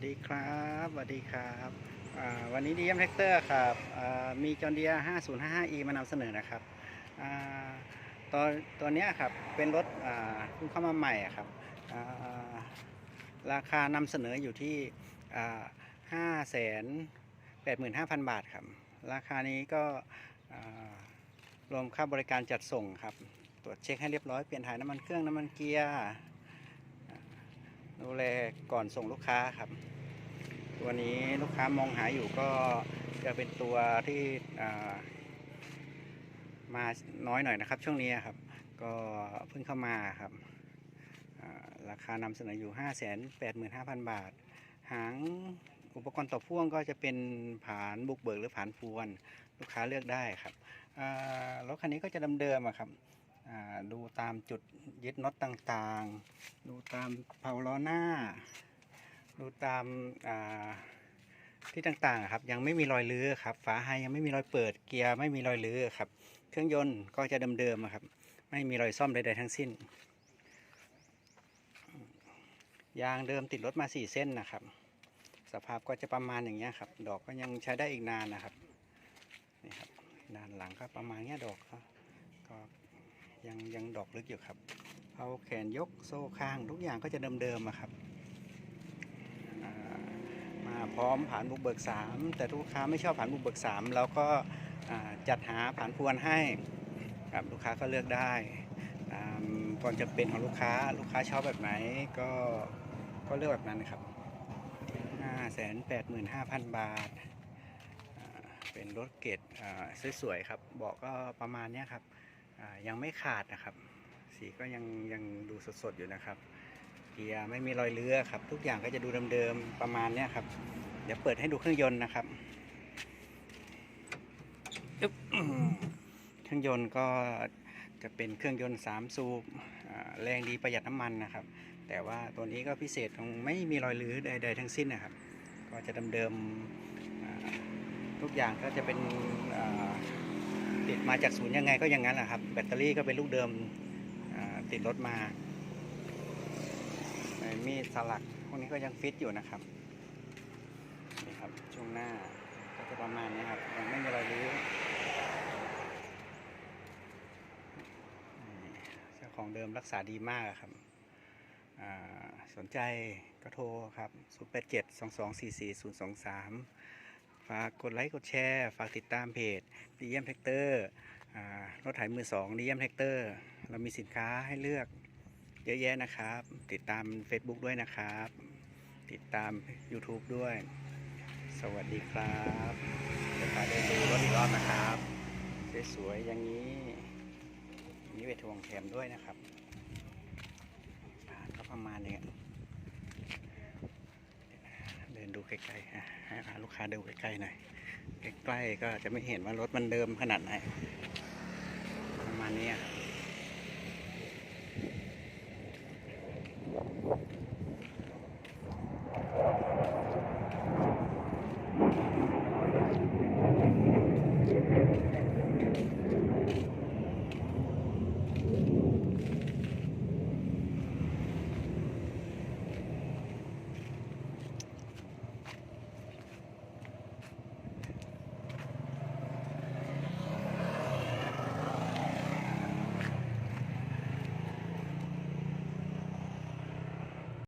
สดีครับสวัสดีครับวันนี้ดีเอ็มแท็กเตอร์ครับมีจอ n เดีย 5055e มานำเสนอนะครับตัวตัวนี้ครับเป็นรถเพิ่งเข้ามาใหม่ครับราคานำเสนออยู่ที่ห้าแสนแปดหมื่นห้าพันบาทครับ ราคานี้ก็รวมค่าบริการจัดส่งครับ ตรวจเช็คให้เรียบร้อยเปลี่ยนถ่ายน้ำมันเครื่องน้ำมันเกียร์ดูแลก่อนส่งลูกค้าครับ ตัวนี้ลูกค้ามองหาอยู่ก็จะเป็นตัวที่มาน้อยหน่อยนะครับ ช่วงนี้ครับ ก็เพิ่งเข้ามาครับราคานำเสนออยู่ 5 8 5 0 0 0 บาท หางอุปกรณ์ต่อพ่วงก็จะเป็นผานบุกเบิกหรือผานฟวน ลูกค้าเลือกได้ครับรถคันนี้ก็จะเดิมครับดูตามจุดยึดน็อตต่างๆ ดูตามเผาล้อหน้า ดูตามาที่ต่างๆครับ ยังไม่มีรอยลื้อครับ ฝาไฮยังไม่มีรอยเปิดเกียร์ไม่มีรอยลื้อครับ เครื่องยนต์ก็จะเดิมๆครับ ไม่มีรอยซ่อมใดๆทั้งสิ้น ยางเดิมติดรถมาสี่เส้นนะครับ สภาพก็จะประมาณอย่างเงี้ยครับ ดอกก็ยังใช้ได้อีกนานนะครับนี่ครับด้านหลังก็ประมาณเนี้ยดอกก็ยังยังดอกลึกอยู่ครับเอาแขนยกโซ่ข้างทุกอย่างก็จะเดิมๆครับ มาพร้อมผ่านบุกเบิกสามแต่ลูกค้าไม่ชอบผ่านบุกเบิกสามเราก็จัดหาผ่านพวนให้ครับลูกค้าก็เลือกได้ตามความจำเป็นของลูกค้าลูกค้าชอบแบบไหนก็ก็เลือกแบบนั้นนะครับห้าแสนแปดหมื่นห้าพันบาท เป็นรถเกรดอ่าสวยๆครับเบาะก็ประมาณนี้ครับยังไม่ขาดนะครับ สีก็ยังยังดูสดๆอยู่นะครับ เกียร์ไม่มีรอยเลื้อครับ ทุกอย่างก็จะดูเดิมๆประมาณเนี้ยครับ เดี๋ยวเปิดให้ดูเครื่องยนต์นะครับอึ๊บเครื่องยนต์ก็จะเป็นเครื่องยนต์ 3 สูบอ่าแรงดีประหยัดน้ำมันนะครับ แต่ว่าตัวนี้ก็พิเศษตรงไม่มีรอยลื้อใดๆทั้งสิ้นนะครับ ก็จะเดิมๆอ่าทุกอย่างก็จะเป็นอ่าติดมาจากศูนย์ยังไงก็อย่างนั้นแหละครับ แบตเตอรี่ก็เป็นลูกเดิมอ่าติดรถมาไอ้ มีดสลัก พวกนี้ก็ยังฟิตอยู่นะครับ นี่ครับ ช่วงหน้าก็จะประมาณนี้ครับ ยังไม่มีรอยรื้อเจ้าของเดิมรักษาดีมากครับ สนใจก็โทรครับ 0 8 7 2 2 4 4 0 2 3 ฝากกดไลค์กดแชร์ ฝากติดตามเพจดีเอ็มแท็กเตอร์อ่ารถไถมือสองดีเอ็มแท็กเตอร์ เรามีสินค้าให้เลือก เยอะแยะนะครับ ติดตาม Facebook ด้วยนะครับ ติดตาม YouTube ด้วย สวัสดีครับจะพาเดินดูรถอีกรอบนะครับสวยๆอย่างนี้มีเวทวงแถมด้วยนะครับอ่าก็ประมาณนี้เดินดูใกล้ๆให้พาลูกค้าดูใกล้ๆหน่อยใกล้ๆก็จะไม่เห็นว่ารถมันเดิมขนาดไหนประมาณนี้ Thank you.